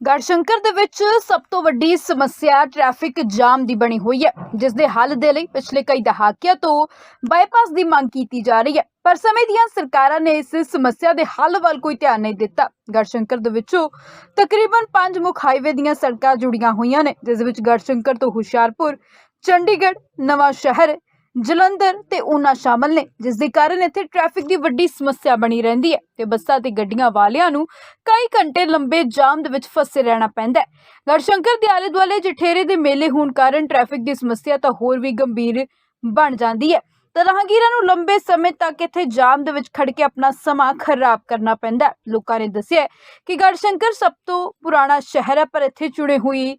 ਗੜਸ਼ੰਕਰ ਦੇ ਵਿੱਚ ਸਭ ਤੋਂ ਵੱਡੀ ਸਮੱਸਿਆ ਟ੍ਰੈਫਿਕ ਜਾਮ ਦੀ ਬਣੀ ਹੋਈ ਹੈ, ਜਿਸ ਦੇ ਹੱਲ ਦੇ ਲਈ ਪਿਛਲੇ ਕਈ ਦਹਾਕਿਆਂ ਤੋਂ ਬਾਈਪਾਸ ਦੀ ਮੰਗ ਕੀਤੀ ਜਾ ਰਹੀ ਹੈ। ਪਰ ਸਮੇਂ ਦੀਆਂ ਸਰਕਾਰਾਂ ਨੇ ਇਸ ਸਮੱਸਿਆ ਦੇ ਹੱਲ ਵੱਲ ਕੋਈ ਧਿਆਨ ਨਹੀਂ ਦਿੱਤਾ। ਗੜਸ਼ੰਕਰ ਦੇ ਵਿੱਚੋਂ ਤਕਰੀਬਨ ਪੰਜ ਮੁੱਖ ਹਾਈਵੇ ਦੀਆਂ ਸੜਕਾਂ ਜੁੜੀਆਂ ਹੋਈਆਂ ਨੇ, ਜਿਸ ਵਿੱਚ ਗੜਸ਼ੰਕਰ ਤੋਂ ਹੁਸ਼ਿਆਰਪੁਰ, ਚੰਡੀਗੜ੍ਹ ਨਵਾਂ ਸ਼ਹਿਰ ਜਲੰਧਰ ਤੇ ਊਨਾ ਸ਼ਾਮਲ ਨੇ ਜਿਸ ਦੇ ਕਾਰਨ ਇੱਥੇ ਟ੍ਰੈਫਿਕ ਦੀ ਵੱਡੀ ਸਮੱਸਿਆ ਬਣੀ ਰਹਿੰਦੀ ਹੈ ਤੇ ਬੱਸਾਂ ਤੇ ਗੱਡੀਆਂ ਵਾਲਿਆਂ ਨੂੰ ਕਈ ਘੰਟੇ ਲੰਬੇ ਜਾਮ ਦੇ ਵਿੱਚ ਫਸੇ ਰਹਿਣਾ ਪੈਂਦਾ ਹੈ। ਗੜਸ਼ੰਕਰ ਦੇ ਆਲੇ ਦੁਆਲੇ ਜਠੇਰੇ ਦੇ ਮੇਲੇ ਹੋਣ ਕਾਰਨ ਟ੍ਰੈਫਿਕ ਦੀ ਸਮੱਸਿਆ ਤਾਂ ਹੋਰ ਵੀ ਗੰਭੀਰ ਬਣ ਜਾਂਦੀ ਹੈ। ਤਾਂ ਰਾਹਗੀਰਾਂ ਨੂੰ ਲੰਬੇ ਸਮੇਂ ਤੱਕ ਇੱਥੇ ਜਾਮ ਦੇ ਵਿੱਚ ਖੜ ਕੇ ਆਪਣਾ ਸਮਾਂ ਖਰਾਬ ਕਰਨਾ ਪੈਂਦਾ ਲੋਕਾਂ ਨੇ ਦੱਸਿਆ ਹੈ ਕਿ ਗੜਸ਼ੰਕਰ ਸਭ ਤੋਂ ਪੁਰਾਣਾ ਸ਼ਹਿਰ ਹੈ, ਪਰ ਇੱਥੇ ਚੁਣੇ ਹੋਈ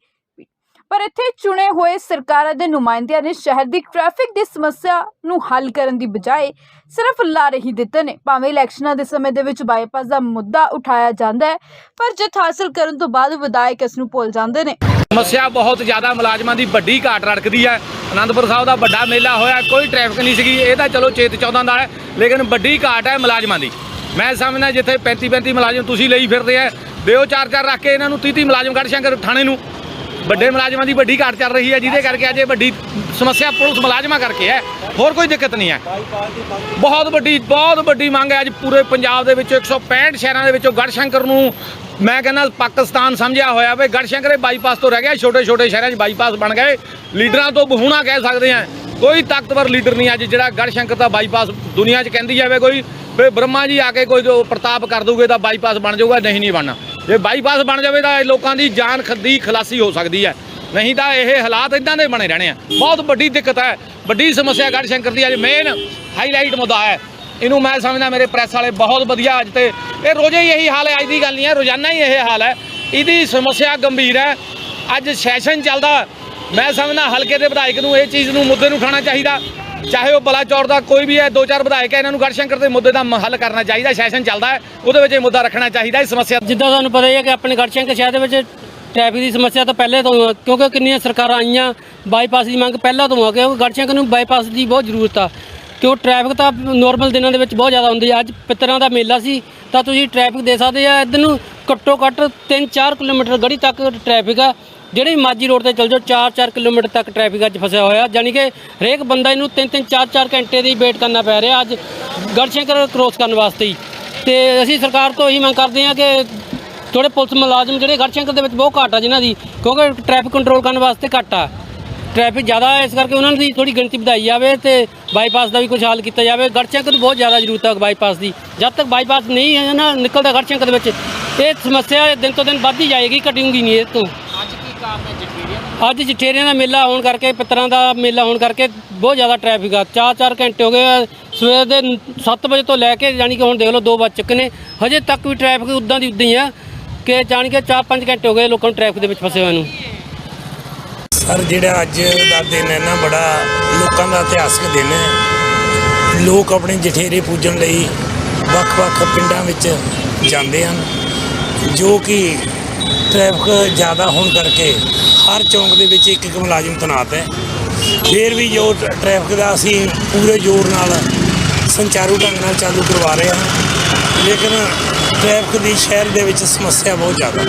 ਪਰ ਇੱਥੇ ਚੁਣੇ ਹੋਏ ਸਰਕਾਰਾਂ ਦੇ ਨੁਮਾਇੰਦਿਆਂ ਨੇ ਸ਼ਹਿਰ ਦੀ ਟ੍ਰੈਫਿਕ ਦੀ ਸਮੱਸਿਆ ਨੂੰ ਹੱਲ ਕਰਨ ਦੀ ਬਜਾਏ ਸਿਰਫ ਲਾਰੇ ਹੀ ਦਿੱਤੇ ਨੇ। ਭਾਵੇਂ ਇਲੈਕਸ਼ਨਾਂ ਦੇ ਸਮੇਂ ਦੇ ਵਿੱਚ ਬਾਈਪਾਸ ਦਾ ਮੁੱਦਾ ਉਠਾਇਆ ਜਾਂਦਾ ਹੈ, ਪਰ ਜਿੱਤ ਹਾਸਲ ਕਰਨ ਤੋਂ ਬਾਅਦ ਵਿਧਾਇਕ ਇਸ ਨੂੰ ਭੁੱਲ ਜਾਂਦੇ ਨੇ। ਸਮੱਸਿਆ ਬਹੁਤ ਜ਼ਿਆਦਾ ਮੁਲਾਜ਼ਮਾਂ ਦੀ ਵੱਡੀ ਘਾਟ ਰੜਕਦੀ ਹੈ। ਅਨੰਦਪੁਰ ਸਾਹਿਬ ਦਾ ਵੱਡਾ ਮੇਲਾ ਹੋਇਆ, ਕੋਈ ਟ੍ਰੈਫਿਕ ਨਹੀਂ ਸੀਗੀ, ਇਹ ਤਾਂ ਚਲੋ ਚੇਤ ਚੌਦਾਂ ਦਾ ਹੈ, ਲੇਕਿਨ ਵੱਡੀ ਘਾਟ ਹੈ ਮੁਲਾਜ਼ਮਾਂ ਦੀ। ਮੈਂ ਸਮਝਦਾ ਜਿੱਥੇ 35 35 ਮੁਲਾਜ਼ਮ ਤੁਸੀਂ ਲਈ ਫਿਰਦੇ ਆ, ਦਿਓ ਚਾਰ ਚਾਰ ਰੱਖ ਕੇ ਇਹਨਾਂ ਨੂੰ 30 30 ਮੁਲਾਜ਼ਮ ਕੱਢ ਸ਼ੰਕਰ ਥਾਣੇ ਨੂੰ। ਵੱਡੇ ਮੁਲਾਜ਼ਮਾਂ ਦੀ ਵੱਡੀ ਘਾਟ ਚੱਲ ਰਹੀ ਹੈ, ਜਿਹਦੇ ਕਰਕੇ ਅੱਜ ਇਹ ਵੱਡੀ ਸਮੱਸਿਆ ਪੁਲਿਸ ਮੁਲਾਜ਼ਮਾਂ ਕਰਕੇ ਹੈ। ਹੋਰ ਕੋਈ ਦਿੱਕਤ ਨਹੀਂ ਹੈ। ਬਹੁਤ ਵੱਡੀ ਬਹੁਤ ਵੱਡੀ ਮੰਗ ਹੈ। ਅੱਜ ਪੂਰੇ ਪੰਜਾਬ ਦੇ ਵਿੱਚ 165 ਸ਼ਹਿਰਾਂ ਦੇ ਵਿੱਚੋਂ ਗੜਸ਼ੰਕਰ ਨੂੰ ਮੈਂ ਕਹਿੰਦਾ ਪਾਕਿਸਤਾਨ ਸਮਝਿਆ ਹੋਇਆ ਵੇ ਗੜਸ਼ੰਕਰ ਇਹ ਬਾਈਪਾਸ ਤੋਂ ਰਹਿ ਗਿਆ। ਛੋਟੇ ਛੋਟੇ ਸ਼ਹਿਰਾਂ 'ਚ ਬਾਈਪਾਸ ਬਣ ਗਏ। ਲੀਡਰਾਂ ਤੋਂ ਬਹੂਣਾ ਕਹਿ ਸਕਦੇ ਆ ਕੋਈ ਤਾਕਤਵਰ ਲੀਡਰ ਨਹੀਂ ਅੱਜ ਜਿਹੜਾ ਗੜਸ਼ੰਕਰ ਦਾ ਬਾਈਪਾਸ ਦੁਨੀਆ 'ਚ ਕਹਿੰਦੀ ਜਾਵੇ ਕੋਈ, ਵੀ ਬ੍ਰਹਮਾ ਜੀ ਆ ਕੇ ਕੋਈ ਜੋ ਪ੍ਰਤਾਪ ਕਰ ਦੂਗੇ ਤਾਂ ਬਾਈਪਾਸ ਬਣ ਜਾਊਗਾ, ਨਹੀਂ ਨਹੀਂ ਬਣਨਾ। ਜੇ ਬਾਈਪਾਸ ਬਣ ਜਾਵੇ ਤਾਂ ਇਹ ਲੋਕਾਂ ਦੀ ਜਾਨ ਦੀ ਖਲਾਸੀ ਹੋ ਸਕਦੀ ਹੈ। ਨਹੀਂ ਤਾਂ ਇਹ ਹਾਲਾਤ ਇਦਾਂ ਦੇ ਬਣੇ ਰਹਿਣੇ ਆ। ਬਹੁਤ ਵੱਡੀ ਦਿੱਕਤ ਹੈ। ਵੱਡੀ ਸਮੱਸਿਆ ਗੜ ਸ਼ੰਕਰ ਦੀ ਅੱਜ ਮੇਨ ਹਾਈਲਾਈਟ ਮੁੱਦਾ ਹੈ। ਇਹਨੂੰ ਮੈਂ ਸਮਝਦਾ ਮੇਰੇ ਪ੍ਰੈਸ ਵਾਲੇ ਬਹੁਤ ਵਧੀਆ ਅੱਜ ਤੇ। ਇਹ ਰੋਜ਼ੇ ਹੀ ਇਹੀ ਹਾਲ ਹੈ। ਅੱਜ ਦੀ ਗੱਲ ਨਹੀਂ ਹੈ। ਰੋਜ਼ਾਨਾ ਹੀ ਇਹ ਹਾਲ ਹੈ। ਇਹਦੀ ਸਮੱਸਿਆ ਗੰਭੀਰ ਹੈ। ਅੱਜ ਸੈਸ਼ਨ ਚੱਲਦਾ। ਮੈਂ ਸਮਝਦਾ ਹਲਕੇ ਦੇ ਵਿਧਾਇਕ ਨੂੰ ਇਹ ਚੀਜ਼ ਨੂੰ ਮੁੱਦੇ ਨੂੰ ਉਠਾਉਣਾ ਚਾਹੀਦਾ। ਚਾਹੇ ਉਹ ਬਲਾਚੌਰ ਦਾ ਕੋਈ ਵੀ ਹੈ ਦੋ ਚਾਰ ਵਿਧਾਇਕ ਹੈ ਇਹਨਾਂ ਨੂੰ ਗੜਸ਼ੰਕਰ ਦੇ ਮੁੱਦੇ ਦਾ ਹੱਲ ਕਰਨਾ ਚਾਹੀਦਾ ਸੈਸ਼ਨ ਚੱਲਦਾ ਹੈ ਉਹਦੇ ਵਿੱਚ ਇਹ ਮੁੱਦਾ ਰੱਖਣਾ ਚਾਹੀਦਾ ਇਸ ਸਮੱਸਿਆ ਜਿੱਦਾਂ ਤੁਹਾਨੂੰ ਪਤਾ ਹੀ ਹੈ ਕਿ ਆਪਣੇ ਗੜਸ਼ੰਕਰ ਸ਼ਹਿਰ ਦੇ ਵਿੱਚ ਟ੍ਰੈਫਿਕ ਦੀ ਸਮੱਸਿਆ ਤਾਂ ਪਹਿਲੇ ਤੋਂ ਆ, ਕਿਉਂਕਿ ਕਿੰਨੀਆਂ ਸਰਕਾਰਾਂ ਆਈਆਂ ਬਾਈਪਾਸ ਦੀ ਮੰਗ ਪਹਿਲਾਂ ਤੋਂ ਆ ਕਿਉਂਕਿ ਗੜਸ਼ੰਕਰ ਨੂੰ ਬਾਈਪਾਸ ਦੀ ਬਹੁਤ ਜ਼ਰੂਰਤ ਆ। ਕਿਉਂ ਟ੍ਰੈਫਿਕ ਤਾਂ ਨੋਰਮਲ ਦਿਨਾਂ ਦੇ ਵਿੱਚ ਬਹੁਤ ਜ਼ਿਆਦਾ ਹੁੰਦੀ ਹੈ ਅੱਜ ਪਿੱਤਰਾਂ ਦਾ ਮੇਲਾ ਸੀ ਤਾਂ ਤੁਸੀਂ ਟ੍ਰੈਫਿਕ ਦੇ ਸਕਦੇ ਆ। ਇੱਧਰ ਨੂੰ ਘੱਟੋ ਘੱਟ 3-4 ਕਿਲੋਮੀਟਰ ਗੜੀ ਤੱਕ ਟ੍ਰੈਫਿਕ ਆ। ਜਿਹੜੇ ਮਾਜੀ ਰੋਡ ਤੇ ਚੱਲ ਜਾਓ 4-4 ਕਿਲੋਮੀਟਰ ਤੱਕ ਟ੍ਰੈਫਿਕ ਅੱਜ ਫਸਿਆ ਹੋਇਆ। ਯਾਨੀ ਕਿ ਹਰੇਕ ਬੰਦਾ ਇਹਨੂੰ 3-3 4-4 ਘੰਟੇ ਦੀ ਵੇਟ ਕਰਨਾ ਪੈ ਰਿਹਾ। ਅੱਜ ਗੜਸ਼ੰਕਰ ਕ੍ਰੋਸ ਕਰਨ ਵਾਸਤੇ ਹੀ। ਤੇ ਅਸੀਂ ਸਰਕਾਰ ਤੋਂ ਇਹੀ ਮੰਗ ਕਰਦੇ ਹਾਂ ਕਿ ਥੋੜੇ ਪੁਲਿਸ ਮੁਲਾਜ਼ਮ ਜਿਹੜੇ ਗੜਸ਼ੰਕਰ ਦੇ ਵਿੱਚ ਬਹੁਤ ਘੱਟ ਆ ਜਿਨ੍ਹਾਂ ਦੀ, ਕਿਉਂਕਿ ਟ੍ਰੈਫਿਕ ਕੰਟਰੋਲ ਕਰਨ ਵਾਸਤੇ ਘੱਟ ਆ। ਟ੍ਰੈਫਿਕ ਜ਼ਿਆਦਾ ਹੈ ਇਸ ਕਰਕੇ ਉਹਨਾਂ ਦੀ ਥੋੜੀ ਗਿਣਤੀ ਵਧਾਈ ਜਾਵੇ ਤੇ ਬਾਈਪਾਸ ਦਾ ਵੀ ਕੁਝ ਹੱਲ ਕੀਤਾ ਜਾਵੇ। ਗੜਸ਼ੰਕਰ ਨੂੰ ਬਹੁਤ ਜ਼ਿਆਦਾ ਜ਼ਰੂਰਤ ਹੈ ਬਾਈਪਾਸ ਦੀ। ਜਦ ਤੱਕ ਬਾਈਪਾਸ ਨਹੀਂ ਹੈ ਨਾ ਨਿਕਲਦਾ ਗੜਸ਼ੰਕਰ ਦੇ ਵਿੱਚ ਇਹ ਸਮੱਸਿਆ ਦਿਨ ਤੋਂ ਦਿਨ ਵੱਧਦੀ ਜਾਏਗੀ ਘਟੂਗੀ ਨਹੀਂ ਇਹ ਤੋਂ। ਅੱਜ ਜਠੇਰਿਆਂ ਦਾ? ਮੇਲਾ ਹੋਣ ਕਰਕੇ ਪਿੱਤਰਾਂ ਦਾ ਮੇਲਾ ਹੋਣ ਕਰਕੇ ਬਹੁਤ ਜ਼ਿਆਦਾ ਟ੍ਰੈਫਿਕ ਆ। 4-4 ਘੰਟੇ ਹੋ ਗਏ। ਸਵੇਰ ਦੇ 7 ਵਜੇ ਤੋਂ ਲੈ ਕੇ ਯਾਨੀ ਕਿ ਹੁਣ ਦੇਖ ਲਓ 2 ਵੱਜ ਚੁੱਕੇ ਨੇ। ਹਜੇ ਤੱਕ ਵੀ ਟ੍ਰੈਫਿਕ ਉਦਾਂ ਦੀ ਉਦਾਂ ਹੀ ਆ ਕਿ ਜਾਣੀ ਕਿ 4-5 ਘੰਟੇ ਹੋ ਗਏ ਲੋਕਾਂ ਨੂੰ ਟ੍ਰੈਫਿਕ ਦੇ ਵਿੱਚ ਫਸੇ ਹੋਏ ਨੂੰ। ਸਰ, ਜਿਹੜਾ ਅੱਜ ਦਾ ਦਿਨ ਹੈ ਨਾ, ਬੜਾ ਲੋਕਾਂ ਦਾ ਇਤਿਹਾਸਕ ਦਿਨ ਹੈ। ਲੋਕ ਆਪਣੇ ਜਠੇਰੇ ਪੂਜਣ ਲਈ ਵੱਖ-ਵੱਖ ਪਿੰਡਾਂ ਵਿੱਚ ਜਾਂਦੇ ਹਨ, ਜੋ ਕਿ ਟ੍ਰੈਫਿਕ ਜ਼ਿਆਦਾ ਹੋਣ ਕਰਕੇ ਹਰ ਚੌਂਕ ਦੇ ਵਿੱਚ ਇੱਕ ਇੱਕ ਮੁਲਾਜ਼ਮ ਤੈਨਾਤ ਹੈ। ਫਿਰ ਵੀ ਜੋ ਟ- ਟ੍ਰੈਫਿਕ ਦਾ ਅਸੀਂ ਪੂਰੇ ਜ਼ੋਰ ਨਾਲ ਸੰਚਾਰੂ ਢੰਗ ਨਾਲ ਚਾਲੂ ਕਰਵਾ ਰਹੇ ਹਾਂ, ਲੇਕਿਨ ਟ੍ਰੈਫਿਕ ਦੀ ਸ਼ਹਿਰ ਦੇ ਵਿੱਚ ਸਮੱਸਿਆ ਬਹੁਤ ਜ਼ਿਆਦਾ ਹੈ।